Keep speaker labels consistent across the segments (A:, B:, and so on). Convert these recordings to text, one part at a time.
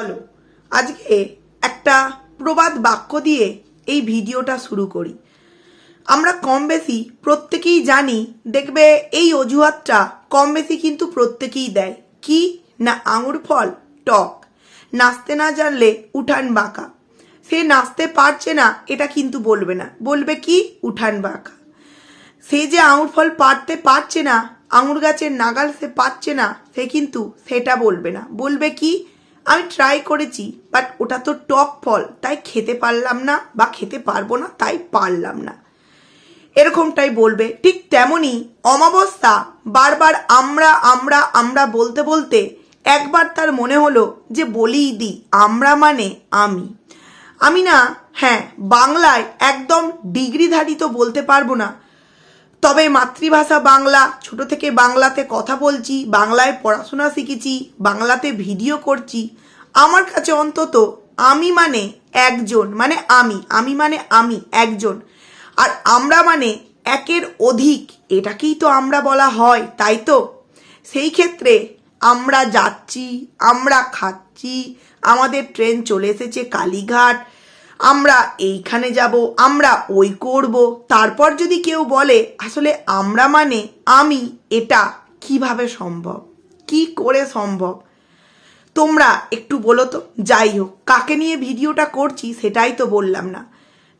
A: চলো আজকে একটা প্রবাদ বাক্য দিয়ে এই ভিডিওটা শুরু করি। আমরা কম বেশি প্রত্যেকেই জানি, দেখবে এই অজুহাতটা কম বেশি কিন্তু প্রত্যেকেই দেয়। কি? না আঙুর ফল, টক। নাচতে না জানলে উঠান বাঁকা। সে নাচতে পারছে না, এটা কিন্তু বলবে না। বলবে কি? উঠান বাঁকা। সে যে আঙুর ফল পারতে পারছে না, আঙুর গাছের নাগাল সে পাচ্ছে না, সে কিন্তু সেটা বলবে না। বলবে কি? আমি ট্রাই করেছি বাট ওটা তো টক ফল, তাই খেতে পারলাম না বা খেতে পারব না, তাই পারলাম না। এরকমটাই বলবে। ঠিক তেমনই অমাবস্যা, বারবার আমরা আমরা আমরা বলতে বলতে একবার তার মনে হলো যে বলিই দি, আমরা মানে আমি। আমি না হ্যাঁ বাংলায় একদম ডিগ্রিধারী তো বলতে পারব না তবে মাতৃভাষা বাংলা। ছোট থেকে বাংলাতে কথা বলছি, বাংলায় পড়াশোনা শিখেছি, বাংলাতে ভিডিও করছি। আমার কাছে অন্তত আমি মানে একজন মানে আমি আমি মানে আমি একজন। আর আমরা মানে একের অধিক, এটাকেই তো আমরা বলা হয়, তাই তো? সেই ক্ষেত্রে আমরা যাচ্ছি, আমরা খাচ্ছি, আমাদের ট্রেন চলে এসেছে কালীঘাট আমরা এইখানে যাব, আমরা ওই করব। তারপর যদি কেউ বলে, আসলে আমরা মানে আমি, এটা কীভাবে সম্ভব? কি করে সম্ভব? তোমরা একটু বলো তো। যাই হোক, কাকে নিয়ে ভিডিওটা করছি সেটাই তো বললাম না।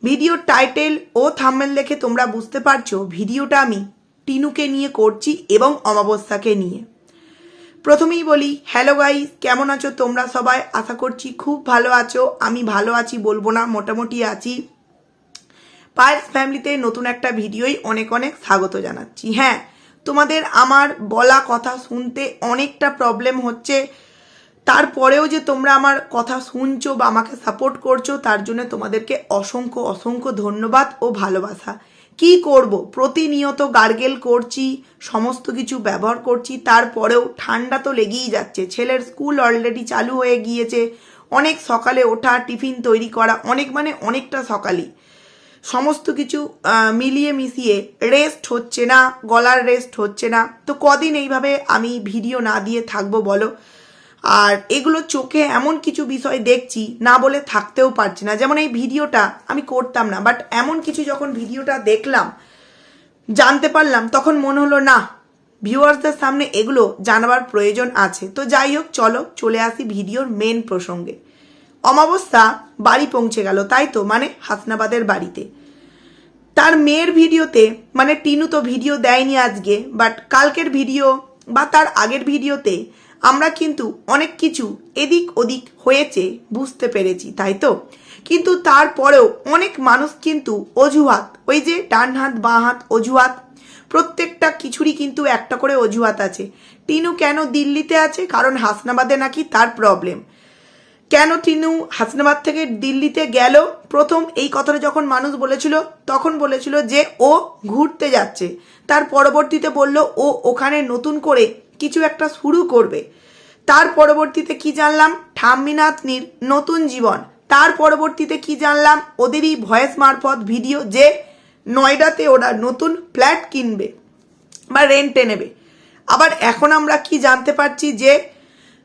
A: ভিডিওর টাইটেল ও থাম্বেল দেখে তোমরা বুঝতে পারছ, ভিডিওটা আমি টিনুকে নিয়ে করছি এবং অমাবস্যাকে নিয়ে। প্রথমেই বলি হ্যালো গাইস কেমন আছো তোমরা সবাই? আশা করছি খুব ভালো আছো। আমি ভালো আছি, বলব না, মোটামুটি আছি। পায়েস ফ্যামিলিতে নতুন একটা ভিডিওই অনেক অনেক স্বাগত জানাচ্ছি। হ্যাঁ তোমাদের আমার বলা কথা শুনতে অনেকটা প্রবলেম হচ্ছে। তারপরেও যে তোমরা আমার কথা শুনছো বা আমাকে সাপোর্ট করছ, তার জন্য তোমাদেরকে অসংখ্য অসংখ্য ধন্যবাদ ও ভালোবাসা। কি করব? প্রতিনিয়ত গার্গেল করছি, সমস্ত কিছু ব্যবহার করছি, তারপরেও ঠান্ডা তো লেগেই যাচ্ছে। ছেলের স্কুল অলরেডি চালু হয়ে গিয়েছে। অনেক সকালে ওঠা, টিফিন তৈরি করা, অনেক মানে অনেকটা সকালই। সমস্ত কিছু মিলিয়ে মিশিয়ে রেস্ট হচ্ছে না, গলার রেস্ট হচ্ছে না। তো কদিন এইভাবে আমি ভিডিও না দিয়ে থাকব বলো? আর এগুলো চোখে এমন কিছু বিষয় দেখছি, না বলে থাকতেও পারছি না। যেমন এই ভিডিওটা আমি করতাম না বাট এমন কিছু যখন ভিডিওটা দেখলাম, জানতে পারলাম, তখন মনে হলো, না, ভিউয়ার্সদের সামনে এগুলো জানাবার প্রয়োজন আছে। তো যাই হোক, চলো চলে আসি ভিডিওর মেন প্রসঙ্গে। অমাবস্যা বাড়ি পৌঁছে গেল, তাই তো? মানে হাসনাবাদের বাড়িতে। তার মেয়ের ভিডিওতে মানে টিনু তো ভিডিও দেয়নি আজকে বাট কালকের ভিডিও বা তার আগের ভিডিওতে আমরা কিন্তু অনেক কিছু এদিক ওদিক হয়েছে বুঝতে পেরেছি, তাই তো? কিন্তু তারপরেও অনেক মানুষ কিন্তু অজুহাত, ওই যে ডান হাত, বাঁ হাত অজুহাত, প্রত্যেকটা কিছুরই কিন্তু একটা করে অজুহাত আছে। টিনু কেন দিল্লিতে আছে? কারণ হাসনাবাদে নাকি তার প্রবলেম কেন টিনু হাসনাবাদ থেকে দিল্লিতে গেল? প্রথম এই কথাটা যখন মানুষ বলেছিল, তখন বলেছিল যে ও ঘুরতে যাচ্ছে। তার পরবর্তীতে বলল, ও ওখানে নতুন করে কিছু একটা শুরু করবে। তার পরবর্তীতে কি জানলাম? ঠাম্মিনাথনির নতুন জীবন। তার পরবর্তীতে কি জানলাম? ওদেরই ভয়েস মারফত ভিডিও যে নয়ডাতে ওরা নতুন ফ্ল্যাট কিনবে বা রেন্টে নেবে। আবার এখন আমরা কি জানতে পারছি যে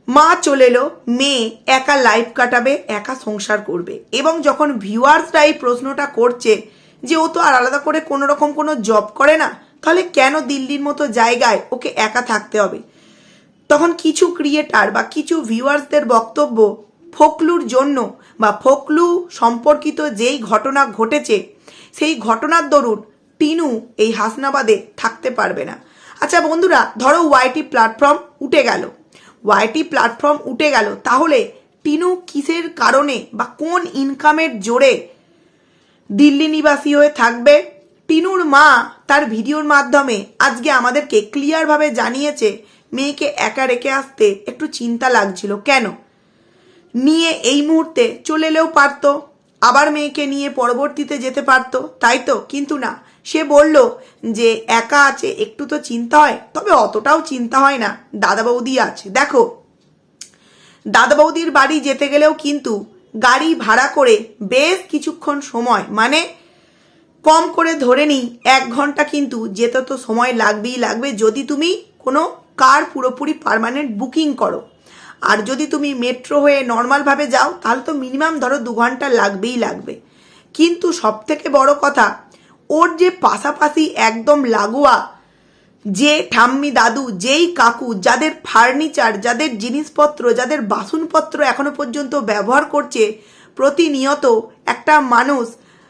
A: মা চলে এলো, মেয়ে একা লাইফ কাটাবে, একা সংসার করবে এবং যখন ভিউয়ার্সরা এই প্রশ্নটা করছে যে ও তো আর আলাদা করে কোনো রকম কোনো জব করে না তাহলে কেন দিল্লির মতো জায়গায় ওকে একা থাকতে হবে? তখন কিছু ক্রিয়েটার বা কিছু ভিউয়ার্সদের বক্তব্য ফোকলুর জন্য বা ফোকলু সম্পর্কিত যেই ঘটনা ঘটেছে, সেই ঘটনার দরুন টিনু এই হাসনাবাদে থাকতে পারবে না। আচ্ছা বন্ধুরা, ধরো ওয়াইটি প্ল্যাটফর্ম উঠে গেল। ওয়াইটি প্ল্যাটফর্ম উঠে গেল, তাহলে টিনু কিসের কারণে বা কোন ইনকামের জোরে দিল্লি নিবাসী হয়ে থাকবে? টিনুর মা তার ভিডিওর মাধ্যমে আজকে আমাদেরকে ক্লিয়ারভাবে জানিয়েছে, মেয়েকে একা রেখে আসতে একটু চিন্তা লাগছিল। কেন? নিয়ে এই মুহূর্তে চলে এলেও পারতো, আবার মেয়েকে নিয়ে পরবর্তীতে যেতে পারতো, তাই তো? কিন্তু না, সে বলল যে একা আছে, একটু তো চিন্তা হয়, তবে অতটাও চিন্তা হয় না দাদা বৌদি আছে। দেখো দাদা বৌদির বাড়ি যেতে গেলেও কিন্তু গাড়ি ভাড়া করে বেশ কিছুক্ষণ সময় মানে কম করে ধরে নিই, এক ঘণ্টা কিন্তু যেতে তো সময় লাগবেই লাগবে। যদি তুমি কোনো কার পুরোপুরি পার্মানেন্ট বুকিং করো, আর যদি তুমি মেট্রো হয়ে নর্মালভাবে যাও, তাহলে তো মিনিমাম ধরো দু ঘণ্টা লাগবেই লাগবে। কিন্তু সব থেকে বড় কথা, ওর যে পাশাপাশি একদম লাগোয়া যে ঠাম্মি দাদু, যেই কাকু, যাদের ফার্নিচার যাদের জিনিসপত্র, যাদের বাসনপত্র এখনও পর্যন্ত ব্যবহার করছে, প্রতিনিয়ত একটা মানুষ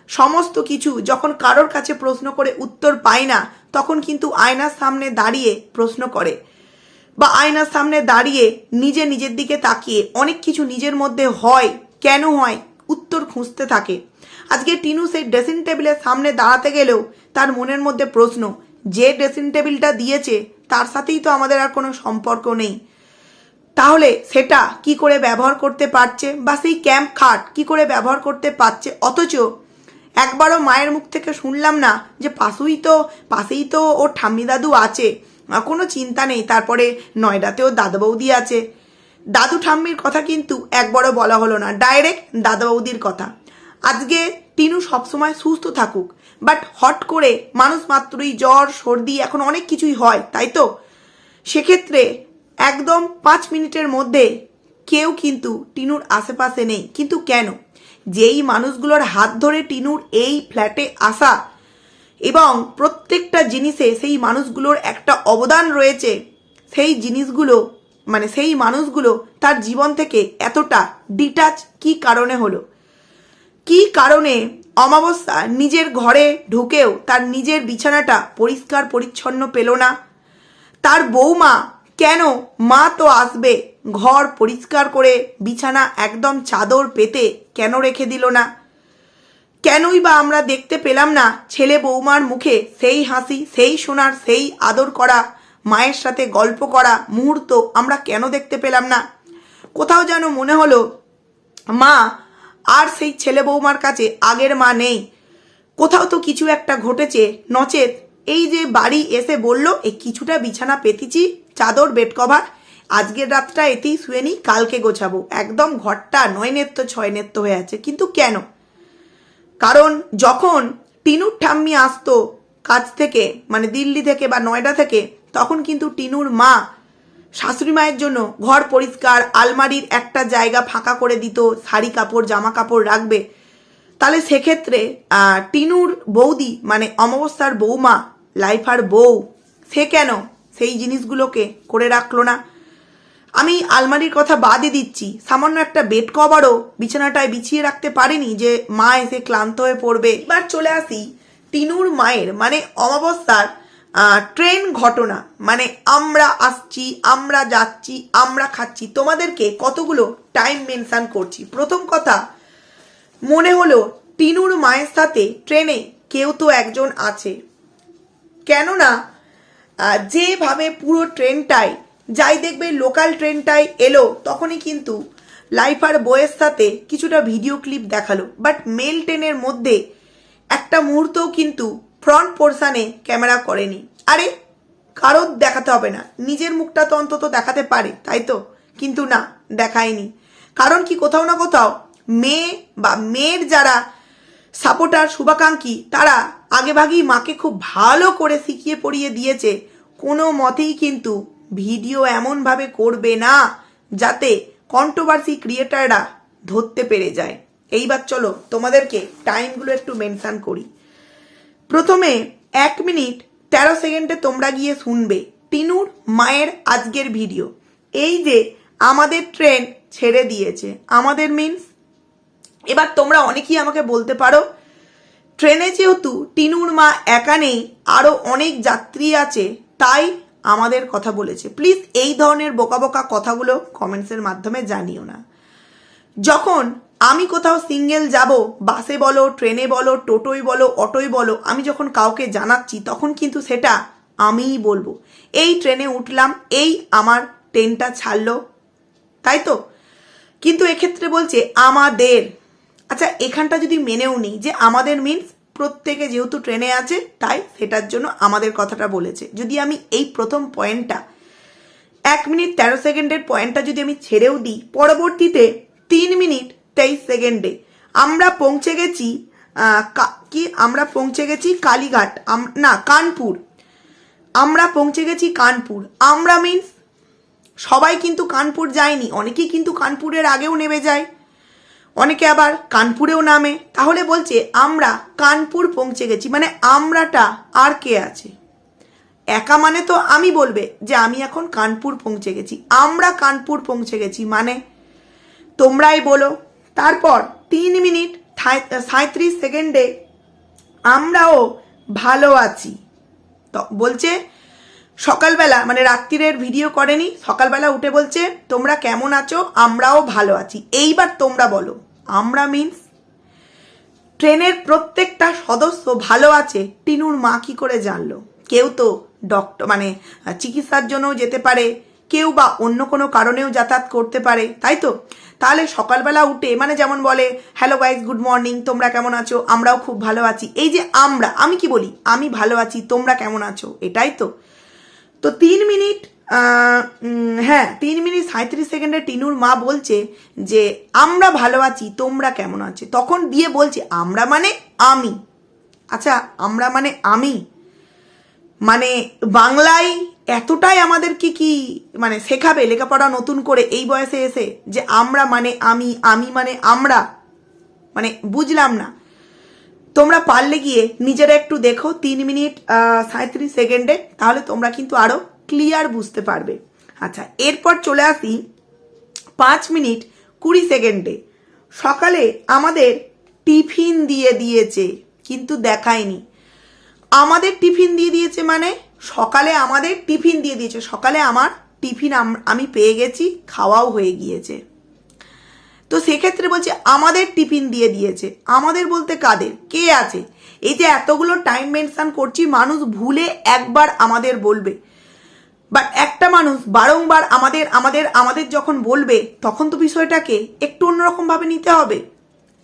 A: সমস্ত কিছু যখন কারোর কাছে প্রশ্ন করে উত্তর পায় না, তখন কিন্তু আয়নার সামনে দাঁড়িয়ে প্রশ্ন করে বা আয়নার সামনে দাঁড়িয়ে নিজে নিজের দিকে তাকিয়ে অনেক কিছু নিজের মধ্যে হয়, কেন হয়, উত্তর খুঁজতে থাকে। আজকে টিনু সেই ড্রেসিং টেবিলের সামনে দাঁড়াতে গেলেও তার মনের মধ্যে প্রশ্ন, যে ড্রেসিং টেবিলটা দিয়েছে তার সাথেই তো আমাদের আর কোনো সম্পর্ক নেই। তাহলে সেটা কি করে ব্যবহার করতে পারছে বা সেই ক্যাম্প খাট কি করে ব্যবহার করতে পারছে? অথচ একবারও মায়ের মুখ থেকে শুনলাম না যে পাশুই তো, পাশেই তো ওর ঠাম্মি দাদু আছে। কোনো চিন্তা নেই, তারপরে নয়ডাতেও দাদা বৌদি আছে। দাদু ঠাম্মির কথা কিন্তু একবারও বলা হলো না, ডাইরেক্ট দাদা বৌদির কথা। আজকে টিনু সবসময় সুস্থ থাকুক, বাট হট করে মানুষ মাত্রই জ্বর, সর্দি, এখন অনেক কিছুই হয়, তাই তো? সেক্ষেত্রে একদম পাঁচ মিনিটের মধ্যে কেউ কিন্তু টিনুর আশেপাশে নেই, কিন্তু কেন? যেই মানুষগুলোর হাত ধরে টিনুর এই ফ্ল্যাটে আসা এবং প্রত্যেকটা জিনিসে সেই মানুষগুলোর একটা অবদান রয়েছে, সেই জিনিসগুলো মানে সেই মানুষগুলো তার জীবন থেকে এতটা ডিটাচ কি কারণে হলো? কি কারণে অমাবস্যা নিজের ঘরে ঢুকেও তার নিজের বিছানাটা পরিষ্কার পরিচ্ছন্ন পেল না? তার বৌমা কেন মা তো আসবে? ঘর পরিষ্কার করে বিছানা একদম চাদর পেতে কেন রেখে দিল না? কেনই বা আমরা দেখতে পেলাম না ছেলে বৌমার মুখে সেই হাসি, সেই শোনার সেই আদর করা, মায়ের সাথে গল্প করা মুহূর্ত আমরা কেন দেখতে পেলাম না? কোথাও যেন মনে হলো, মা, আর সেই ছেলে বৌমার কাছে আগের মা নেই। কোথাও তো কিছু একটা ঘটেছে, নচেত এই যে বাড়ি এসে বলল এই কিছুটা বিছানা পেতেছি, চাদর, বেড কভার। আজকের রাতটা এতেই শুয়ে নি কালকে গোছাবো। একদম ঘরটা নয় নেত্য ছয় নেত্য হয়ে আছে। কিন্তু কেন? কারণ যখন টিনুর ঠাম্মি আসতো কাজ থেকে মানে দিল্লি থেকে বা নয়ডা থেকে, তখন কিন্তু টিনুর মা শাশুড়ি মায়ের জন্য ঘর পরিষ্কার, আলমারির একটা জায়গা ফাঁকা করে দিত, শাড়ি কাপড়, জামা কাপড় রাখবে। তাহলে সেক্ষেত্রে টিনুর বৌদি মানে অমাবস্যার বৌমা লাইফার বউ। সে কেন? সেই জিনিসগুলোকে করে রাখল না। আমি আলমারির কথা বাদই দিচ্ছি। সামান্য একটা বেড কভারও বিছানাটায় বিছিয়ে রাখতে পারিনি যে মা এসে ক্লান্ত হয়ে পড়বে। এবার চলে আসি টিনুর মায়ের মানে অমাবস্যার ট্রেন ঘটনা। মানে আমরা আসছি, আমরা যাচ্ছি, আমরা খাচ্ছি। তোমাদেরকে কতগুলো টাইম মেনশান করছি। প্রথম কথা, মনে হলো টিনুর মায়ের সাথে ট্রেনে কেউ তো একজন আছে। কেননা যেভাবে পুরো ট্রেনটাই, যাই দেখবে লোকাল ট্রেনটাই এলো, তখনই কিন্তু লাইফার বইয়ের সাথে কিছুটা ভিডিও ক্লিপ দেখাল। বাট মেল ট্রেনের মধ্যে একটা মুহূর্তও কিন্তু ফ্রন্ট পোর্শানে ক্যামেরা করেনি। আরে কারোর দেখাতে হবে না। নিজের মুখটা তো অন্তত দেখাতে পারে, তাই তো? কিন্তু না, দেখায়নি। কারণ কি কোথাও না কোথাও মেয়ে বা মেয়ের যারা সাপোর্টার শুভাকাঙ্ক্ষী, তারা আগেভাগেই মাকে খুব ভালো করে শিখিয়ে পড়িয়ে দিয়েছে। কোনো মতেই কিন্তু ভিডিও এমনভাবে করবে না, যাতে কন্ট্রোভার্সি ক্রিয়েটাররা ধরতে পেরে যায়। এইবার চলো, তোমাদেরকে টাইমগুলো একটু মেনশান করি। প্রথমে এক মিনিট, তেরো সেকেন্ডে তোমরা গিয়ে শুনবে টিনুর মায়ের আজকের ভিডিও। এই যে আমাদের ট্রেন ছেড়ে দিয়েছে। আমাদের মিন্স এবার তোমরা অনেকেই আমাকে বলতে পারো, ট্রেনে যেহেতু টিনুর মা একা নেই আরও অনেক যাত্রী আছে, তাই আমাদের কথা বলেছে। প্লিজ এই ধরনের বোকা বোকা কথাগুলো কমেন্টসের মাধ্যমে জানিও না। যখন আমি কোথাও সিঙ্গেল যাব, বাসে বলো, ট্রেনে বলো টোটোই বলো অটোই বলো, আমি যখন কাউকে জানাচ্ছি, তখন কিন্তু সেটা আমিই বলব। এই ট্রেনে উঠলাম, এই আমার ট্রেনটা ছাড়লো, তাই তো? কিন্তু এক্ষেত্রে বলছে, আমাদের। আচ্ছা এখানটা যদি মেনেও নিই যে আমাদের মিনস প্রত্যেকে যেহেতু ট্রেনে আছে, তাই সেটার জন্য আমাদের কথাটা বলেছে। যদি আমি এই প্রথম পয়েন্টটা এক মিনিট তেরো সেকেন্ডের পয়েন্টটা যদি আমি ছেড়েও দিই, পরবর্তীতে তিন মিনিট তেইশ সেকেন্ডে আমরা পৌঁছে গেছি কি আমরা পৌঁছে গেছি কালীঘাট না, কানপুর। আমরা পৌঁছে গেছি কানপুর। আমরা মিন্স সবাই কিন্তু কানপুর যায়নি, অনেকেই কিন্তু কানপুরের আগেও নেমে যায়। অনেকে আবার কানপুরেও নামে। তাহলে বলছে, আমরা কানপুর পৌঁছে গেছি। মানে আমরাটা আর কে আছে? একা মানে তো আমি বলবে যে, আমি এখন কানপুর পৌঁছে গেছি। আমরা কানপুর পৌঁছে গেছি মানে? তোমরাই বলো। তারপর তিন মিনিট সাঁত্রিশ সেকেন্ডে, আমরাও ভালো আছি। বলছে সকালবেলা মানে রাত্রিরের ভিডিও করেনি, সকালবেলা উঠে বলছে, তোমরা কেমন আছো? আমরাও ভালো আছি। এইবার তোমরা বলো, আমরা মিন্স ট্রেনের প্রত্যেকটা সদস্য ভালো আছে? টিনুর মা কি করে জানলো? কেউ তো ডক্টর মানে চিকিৎসার জন্যও যেতে পারে, কেউ বা অন্য কোনো কারণেও যাতায়াত করতে পারে, তাই তো? তাহলে সকালবেলা উঠে মানে যেমন বলে হ্যালো গাইজ গুড মর্নিং তোমরা কেমন আছো? আমরাও খুব ভালো আছি। এই যে আমরা, আমি কি বলি? আমি ভালো আছি, তোমরা কেমন আছো? এটাই তো। তো তিন মিনিট হ্যাঁ তিন মিনিট সাঁত্রিশ সেকেন্ডে টিনুর মা বলছে যে, আমরা ভালো আছি, তোমরা কেমন আছো? তখন দিয়ে বলছে, আমরা মানে আমি। আচ্ছা আমরা মানে আমি? মানে বাংলায় এতটাই আমাদেরকে কি মানে শেখাবে লেখাপড়া নতুন করে এই বয়সে এসে যে, আমরা মানে আমি আমি মানে আমরা? মানে বুঝলাম না। তোমরা পারলে গিয়ে নিজেরা একটু দেখো তিন মিনিট সাঁত্রিশ সেকেন্ডে, তাহলে তোমরা কিন্তু আরও ক্লিয়ার বুঝতে পারবে। আচ্ছা এরপর চলে আসি পাঁচ মিনিট কুড়ি সেকেন্ডে। সকালে আমাদের টিফিন দিয়ে দিয়েছে, কিন্তু দেখায়নি। আমাদের টিফিন দিয়ে দিয়েছে মানে সকালে আমাদের টিফিন দিয়ে দিয়েছে। সকালে আমার টিফিন আমি পেয়ে গেছি, খাওয়াও হয়ে গিয়েছে। তো সেক্ষেত্রে বলছে, আমাদের টিফিন দিয়ে দিয়েছে। আমাদের বলতে কাদের? কে আছে? এই যে এতগুলো টাইম মেনশন করছি, মানুষ ভুলে একবার আমাদের বলবে। বাট একটা মানুষ বারংবার আমাদের আমাদের আমাদের যখন বলবে, তখন তো বিষয়টাকে একটু অন্যরকমভাবে নিতে হবে।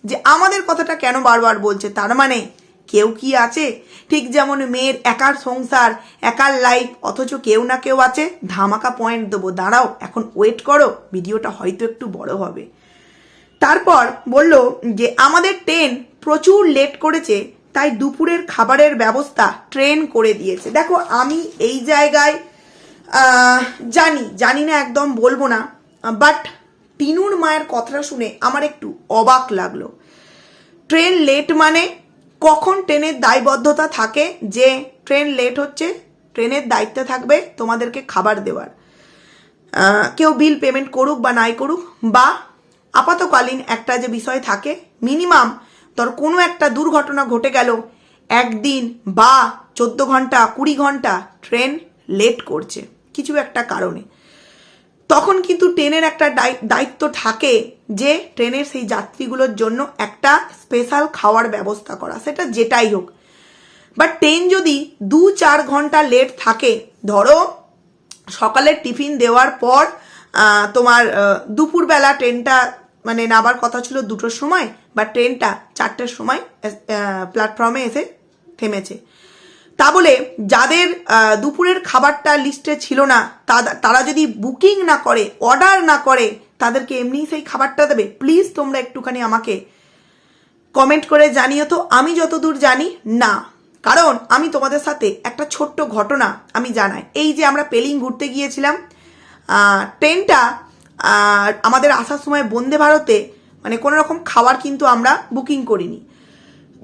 A: যে আমাদের কথাটা কেন বারবার বলছে? তার মানে কেউ কি আছে? ঠিক যেমন মেয়ের একার সংসার, একার লাইফ অথচ কেউ না কেউ আছে। ধামাকা পয়েন্ট দেবো। দাঁড়াও, এখন ওয়েট করো। ভিডিওটা হয়তো একটু বড় হবে। তারপর বলল যে, আমাদের ট্রেন প্রচুর লেট করেছে, তাই দুপুরের খাবারের ব্যবস্থা ট্রেন করে দিয়েছে। দেখো, আমি এই জায়গায় জানি জানি না একদম বলব না বাট টিনুর মায়ের কথাটা শুনে আমার একটু অবাক লাগল। ট্রেন লেট মানে কখন ট্রেনের দায়বদ্ধতা থাকে? যে ট্রেন লেট হচ্ছে, ট্রেনের দায়িত্বে থাকবে তোমাদেরকে খাবার দেওয়ার। কেউ বিল পেমেন্ট করুক বা নাই করুক, বা আপাতকালীন একটা যে বিষয় থাকে মিনিমাম তোর কোনো একটা দুর্ঘটনা ঘটে গেল, একদিন বা চোদ্দ ঘণ্টা, কুড়ি ঘণ্টা ট্রেন লেট করছে, কিছু একটা কারণে। তখন কিন্তু ট্রেনের একটা দায়ি- দায়িত্ব থাকে যে ট্রেনের সেই যাত্রীগুলোর জন্য একটা স্পেশাল খাওয়ার ব্যবস্থা করা, সেটা যেটাই হোক। বাট ট্রেন যদি দু চার ঘণ্টা লেট থাকে, ধরো সকালের টিফিন দেওয়ার পর তোমার দুপুরবেলা ট্রেনটা মানে নাবার কথা ছিল দুটোর সময় বা ট্রেনটা চারটের সময় প্ল্যাটফর্মে এসে থেমেছে। তা বলে যাদের দুপুরের খাবারটা লিস্টে ছিল না তারা যদি বুকিং না করে, অর্ডার না করে, তাদেরকে এমনি সেই খাবারটা দেবে। প্লিজ তোমরা একটুখানি আমাকে কমেন্ট করে জানিও তো, আমি যতদূর জানি না। কারণ আমি তোমাদের সাথে একটা ছোট্ট ঘটনা আমি জানাই। এই যে আমরা পেলিং ঘুরতে গিয়েছিলাম ট্রেনটা আহ, আমাদের আসার সময় বন্দে ভারতে মানে কোনো রকম খাবার কিন্তু আমরা বুকিং করিনি।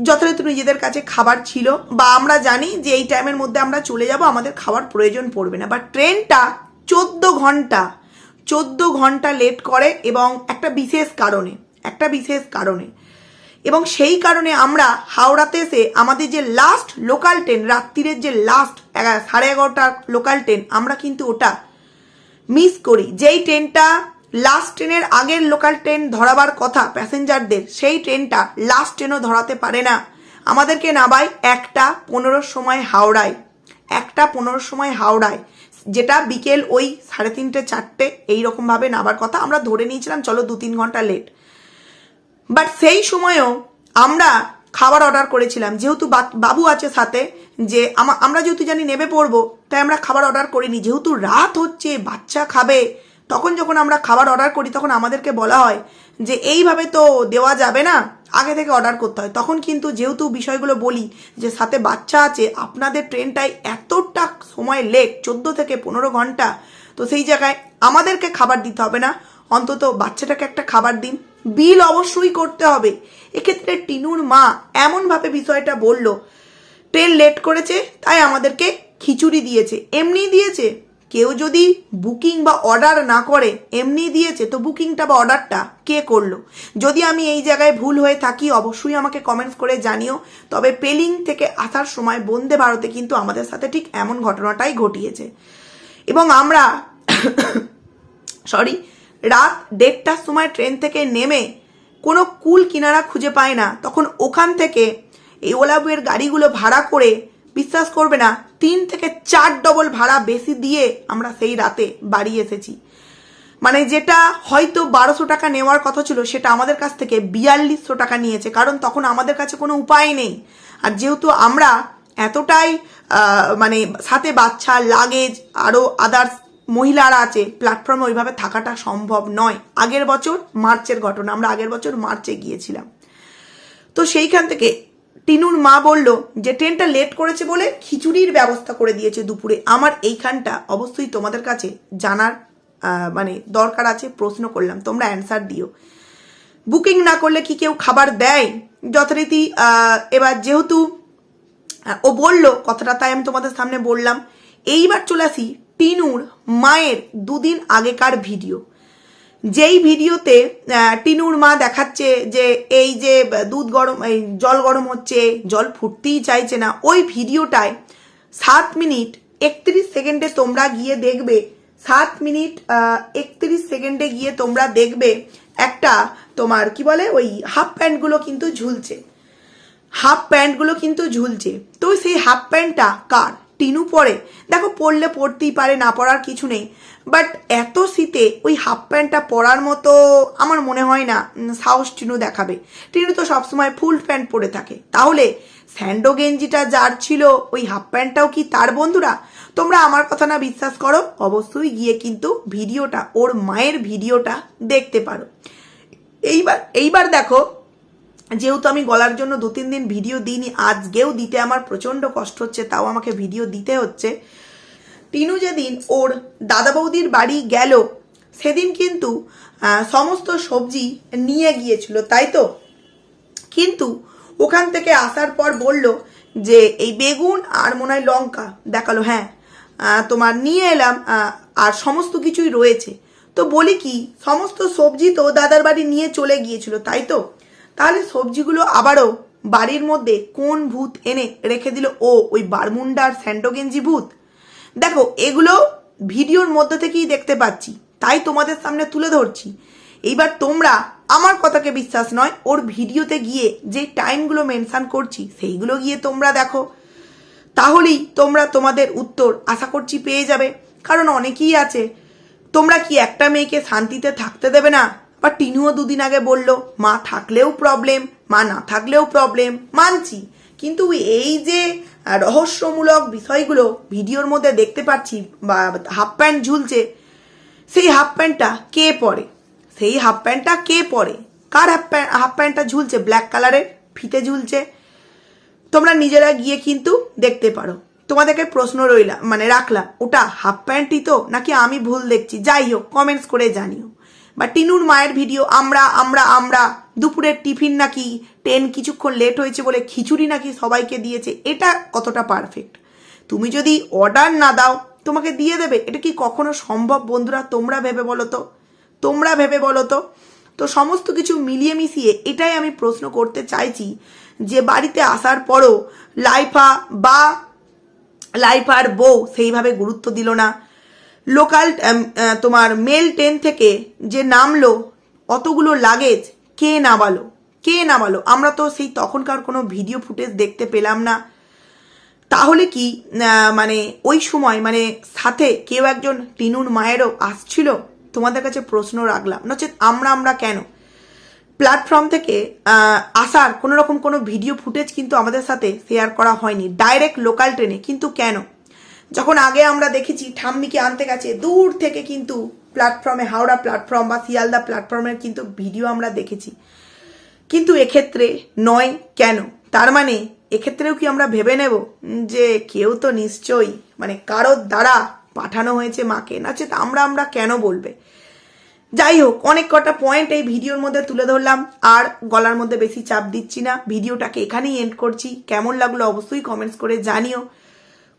A: যথাযথ নিজেদের কাছে খাবার ছিল বা আমরা জানি যে এই টাইমের মধ্যে আমরা চলে যাব আমাদের খাবার প্রয়োজন পড়বে না। বা ট্রেনটা চোদ্দ ঘণ্টা চোদ্দ ঘণ্টা লেট করে এবং একটা বিশেষ কারণে একটা বিশেষ কারণে। এবং সেই কারণে আমরা হাওড়াতে এসে আমাদের যে লাস্ট লোকাল ট্রেন রাত্রিরের যে লাস্ট সাড়ে এগারোটার লোকাল ট্রেন আমরা কিন্তু ওটা মিস করি। যেই ট্রেনটা লাস্ট ট্রেনের আগের লোকাল ট্রেন ধরাবার কথা প্যাসেঞ্জারদের সেই ট্রেনটা লাস্ট ট্রেনও ধরাতে পারে না। আমাদেরকে নামায় একটা পনেরোর সময় হাওড়ায়। একটা পনেরোর সময় হাওড়ায়। যেটা বিকেল ওই সাড়ে তিনটে, চারটে, এইরকমভাবে নাবার কথা। আমরা ধরে নিয়েছিলাম, চলো দু তিন ঘণ্টা লেট বাট সেই সময়ও আমরা খাবার অর্ডার করেছিলাম। যেহেতু বাবু আছে সাথে, যে আমা- আমরা যেহেতু জানি নেবে পড়ব তাই আমরা খাবার অর্ডার করিনি। যেহেতু রাত হচ্ছে, বাচ্চা খাবে, তখন যখন আমরা খাবার অর্ডার করি, তখন আমাদেরকে বলা হয় যে, এইভাবে তো দেওয়া যাবে না। আগে থেকে অর্ডার করতে হয়। তখন কিন্তু যেহেতু বিষয়গুলো বলি যে, সাথে বাচ্চা আছে, আপনাদের ট্রেনটাই এতটা সময় লেট চোদ্দ থেকে পনেরো ঘণ্টা, তো সেই জায়গায় আমাদেরকে খাবার দিতে হবে না। অন্তত বাচ্চাটাকে একটা খাবার দিন। বিল অবশ্যই করতে হবে। এক্ষেত্রে টিনুর মা এমনভাবে বিষয়টা বলল, ট্রেন লেট করেছে, তাই আমাদেরকে খিচুড়ি দিয়েছে, এমনি দিয়েছে। কেউ যদি বুকিং বা অর্ডার না করে, এমনি দিয়েছে, তো বুকিংটা বা অর্ডারটা কে করল? যদি আমি এই জায়গায় ভুল হয়ে থাকি, অবশ্যই আমাকে কমেন্টস করে জানিও। তবে পেলিং থেকে আসার সময় বন্দে ভারতে কিন্তু আমাদের সাথে ঠিক এমন ঘটনাটাই ঘটিয়েছে। এবং আমরা সরি রাত দেড়টার সময় ট্রেন থেকে নেমে কোনো কুল কিনারা খুঁজে পায় না। তখন ওখান থেকে এই ওলাবের গাড়িগুলো ভাড়া করে বিশ্বাস করবে না, তিন থেকে চার ডবল ভাড়া বেশি দিয়ে আমরা সেই রাতে বাড়ি এসেছি। মানে যেটা হয়তো বারোশো টাকা নেওয়ার কথা ছিল, সেটা আমাদের কাছ থেকে বিয়াল্লিশশো টাকা নিয়েছে, কারণ তখন আমাদের কাছে কোনো উপায় নেই। আর যেহেতু আমরা এতটাই মানে সাথে বাচ্চা, লাগেজ আরও আদার্স মহিলারা আছে প্ল্যাটফর্মে ওইভাবে থাকাটা সম্ভব নয়। আগের বছর মার্চের ঘটনা, আমরা আগের বছর মার্চে গিয়েছিলাম। তো সেইখান থেকে টিনুর মা বলল যে, ট্রেনটা লেট করেছে বলে খিচুড়ির ব্যবস্থা করে দিয়েছে দুপুরে। আমার এইখানটা অবশ্যই তোমাদের কাছে জানার মানে দরকার আছে, প্রশ্ন করলাম। তোমরা অ্যান্সার দিও। বুকিং না করলে কি কেউ খাবার দেয়? যথারীতি এবার যেহেতু ও বলল, কথাটা তাই আমি তোমাদের সামনে বললাম, এইবার চলে আসি টিনুর মায়ের দুদিন আগেকার ভিডিও। যেই ভিডিওতে টিনুর মা দেখাচ্ছে যে এই যে দুধ গরম, এই জল গরম হচ্ছে, জল ফুটতেই চাইছে না, ওই ভিডিওটায় সাত মিনিট একত্রিশ সেকেন্ডে তোমরা গিয়ে দেখবে, সাত মিনিট একত্রিশ সেকেন্ডে গিয়ে তোমরা দেখবে একটা তোমার কি বলে, ওই হাফ প্যান্টগুলো কিন্তু ঝুলছে। হাফ প্যান্টগুলো কিন্তু ঝুলছে। তো সেই হাফ প্যান্টটা কার? টিনু পরে। দেখো পরলে পরতেই পারে, না পরার কিছু নেই। বাট এত শীতে ওই হাফ প্যান্টটা পরার মতো আমার মনে হয় না সাহস টিনু দেখাবে। টিনু তো সবসময় ফুল প্যান্ট পরে থাকে। তাহলে স্যান্ডো গেঞ্জিটা যার ছিল, ওই হাফ প্যান্টটাও কি তার বন্ধুরা? তোমরা আমার কথা না বিশ্বাস করো? অবশ্যই গিয়ে কিন্তু ভিডিওটা, ওর মায়ের ভিডিওটা দেখতে পারো। এইবার এইবার দেখো যেহেতু আমি গলার জন্য দু তিন দিন ভিডিও দিইনি, আজকেও দিতে আমার প্রচণ্ড কষ্ট হচ্ছে, তাও আমাকে ভিডিও দিতে হচ্ছে। টিনু যেদিন ওর দাদা বৌদির বাড়ি গেল, সেদিন কিন্তু সমস্ত সবজি নিয়ে গিয়েছিল, তাই তো? কিন্তু ওখান থেকে আসার পর বলল যে, এই বেগুন আর মনে হয় লঙ্কা। দেখাল হ্যাঁ তোমার নিয়ে এলাম আর সমস্ত কিছুই রয়েছে। তো বলি কি, সমস্ত সবজি তো দাদার বাড়ি নিয়ে চলে গিয়েছিল, তাই তো? তাহলে সবজিগুলো আবারও বাড়ির মধ্যে কোন ভূত এনে রেখে দিল? ও, ওই বারমুন্ডার স্যান্ডোগেঞ্জি ভূত? দেখো, এগুলো ভিডিওর মধ্যে থেকেই দেখতে পাচ্ছি। তাই তোমাদের সামনে তুলে ধরছি। এইবার তোমরা আমার কথাকে বিশ্বাস নয়, ওর ভিডিওতে গিয়ে যে টাইমগুলো মেনশন করছি, সেইগুলো গিয়ে তোমরা দেখো। তাহলেই তোমরা তোমাদের উত্তর আশা করছি পেয়ে যাবে। কারণ অনেকেই আছে, তোমরা কি একটা মেয়েকে শান্তিতে থাকতে দেবে না? বা টিনুও দুদিন আগে বলল, মা থাকলেও প্রবলেম মা না থাকলেও প্রবলেম মানছি। কিন্তু এই যে রহস্যমূলক বিষয়গুলো ভিডিওর মধ্যে দেখতে পাচ্ছি বা হাফ প্যান্ট ঝুলছে, সেই হাফ প্যান্টটা কে পরে? সেই হাফ প্যান্টটা কে পরে? কার হাফ প্যান্ট, হাফ প্যান্টটা ঝুলছে? ব্ল্যাক কালারের, ফিতে ঝুলছে। তোমরা নিজেরা গিয়ে কিন্তু দেখতে পারো। তোমাদেরকে প্রশ্ন রইলাম মানে রাখলাম, ওটা হাফ প্যান্টই তো, নাকি আমি ভুল দেখছি? যাই হোক কমেন্টস করে জানিও। বা টিনুর মায়ের ভিডিও, আমরা আমরা আমরা, দুপুরের টিফিন নাকি ট্রেন কিছুক্ষণ লেট হয়েছে বলে খিচুড়ি নাকি সবাইকে দিয়েছে, এটা কতটা পারফেক্ট তুমি যদি অর্ডার না দাও, তোমাকে দিয়ে দেবে, এটা কি কখনো সম্ভব বন্ধুরা? তোমরা ভেবে বলো তো। তোমরা ভেবে বলো তো। তো সমস্ত কিছু মিলিয়ে মিশিয়ে এটাই আমি প্রশ্ন করতে চাইছি যে বাড়িতে আসার পরও লাইফা বা লাইফার বউ সেইভাবে গুরুত্ব দিল না। লোকাল তোমার মেল ট্রেন থেকে যে নামলো, অতগুলো লাগেজ কে নামালো? কে নামালো? আমরা তো সেই তখনকার কোনো ভিডিও ফুটেজ দেখতে পেলাম না। তাহলে কি মানে ওই সময় মানে সাথে কেউ একজন টিনুর মায়েরও আসছিল? তোমাদের কাছে প্রশ্ন রাখলাম। নচেত আমরা আমরা কেন? প্ল্যাটফর্ম থেকে আসার কোনো রকম কোনো ভিডিও ফুটেজ কিন্তু আমাদের সাথে শেয়ার করা হয়নি। ডাইরেক্ট লোকাল ট্রেনে কিন্তু কেন? যখন আগে আমরা দেখেছি ঠাম্মিকে আনতে গেছে, দূর থেকে কিন্তু প্ল্যাটফর্মে হাওড়া প্ল্যাটফর্ম বা শিয়ালদা প্ল্যাটফর্মের কিন্তু ভিডিও আমরা দেখেছি। কিন্তু এক্ষেত্রে নয় কেন? তার মানে এক্ষেত্রেও কি আমরা ভেবে নেব? যে কেউ তো নিশ্চয়ই মানে কারোর দ্বারা পাঠানো হয়েছে মাকে নাচে তা আমরা আমরা কেন বলবে? যাই হোক, অনেক কটা পয়েন্ট এই ভিডিওর মধ্যে তুলে ধরলাম। আর গলার মধ্যে বেশি চাপ দিচ্ছি না। ভিডিওটাকে এখানেই এন্ড করছি। কেমন লাগল অবশ্যই কমেন্টস করে জানিও।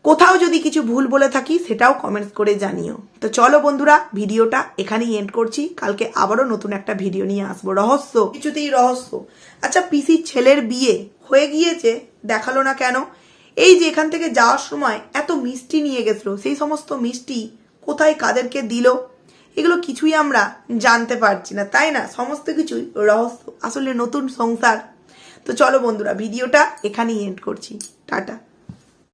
A: কোথাও যদি কিছু ভুল বলে থাকি, সেটাও কমেন্টস করে জানিও। তো চলো বন্ধুরা, ভিডিওটা এখানেই এন্ড করছি। কালকে আবারও নতুন একটা ভিডিও নিয়ে আসব। রহস্য। কিছুতেই রহস্য। আচ্ছা পিসির ছেলের বিয়ে হয়ে গিয়েছে, দেখাল না কেন? এই যে এখান থেকে যাওয়ার সময় এত মিষ্টি নিয়ে গেছিল, সেই সমস্ত মিষ্টি কোথায় কাদেরকে দিল? এগুলো কিছুই আমরা জানতে পারছি না, তাই না? সমস্ত কিছুই রহস্য, আসলে নতুন সংসার। তো চলো বন্ধুরা, ভিডিওটা এখানেই এন্ড করছি। টাটা।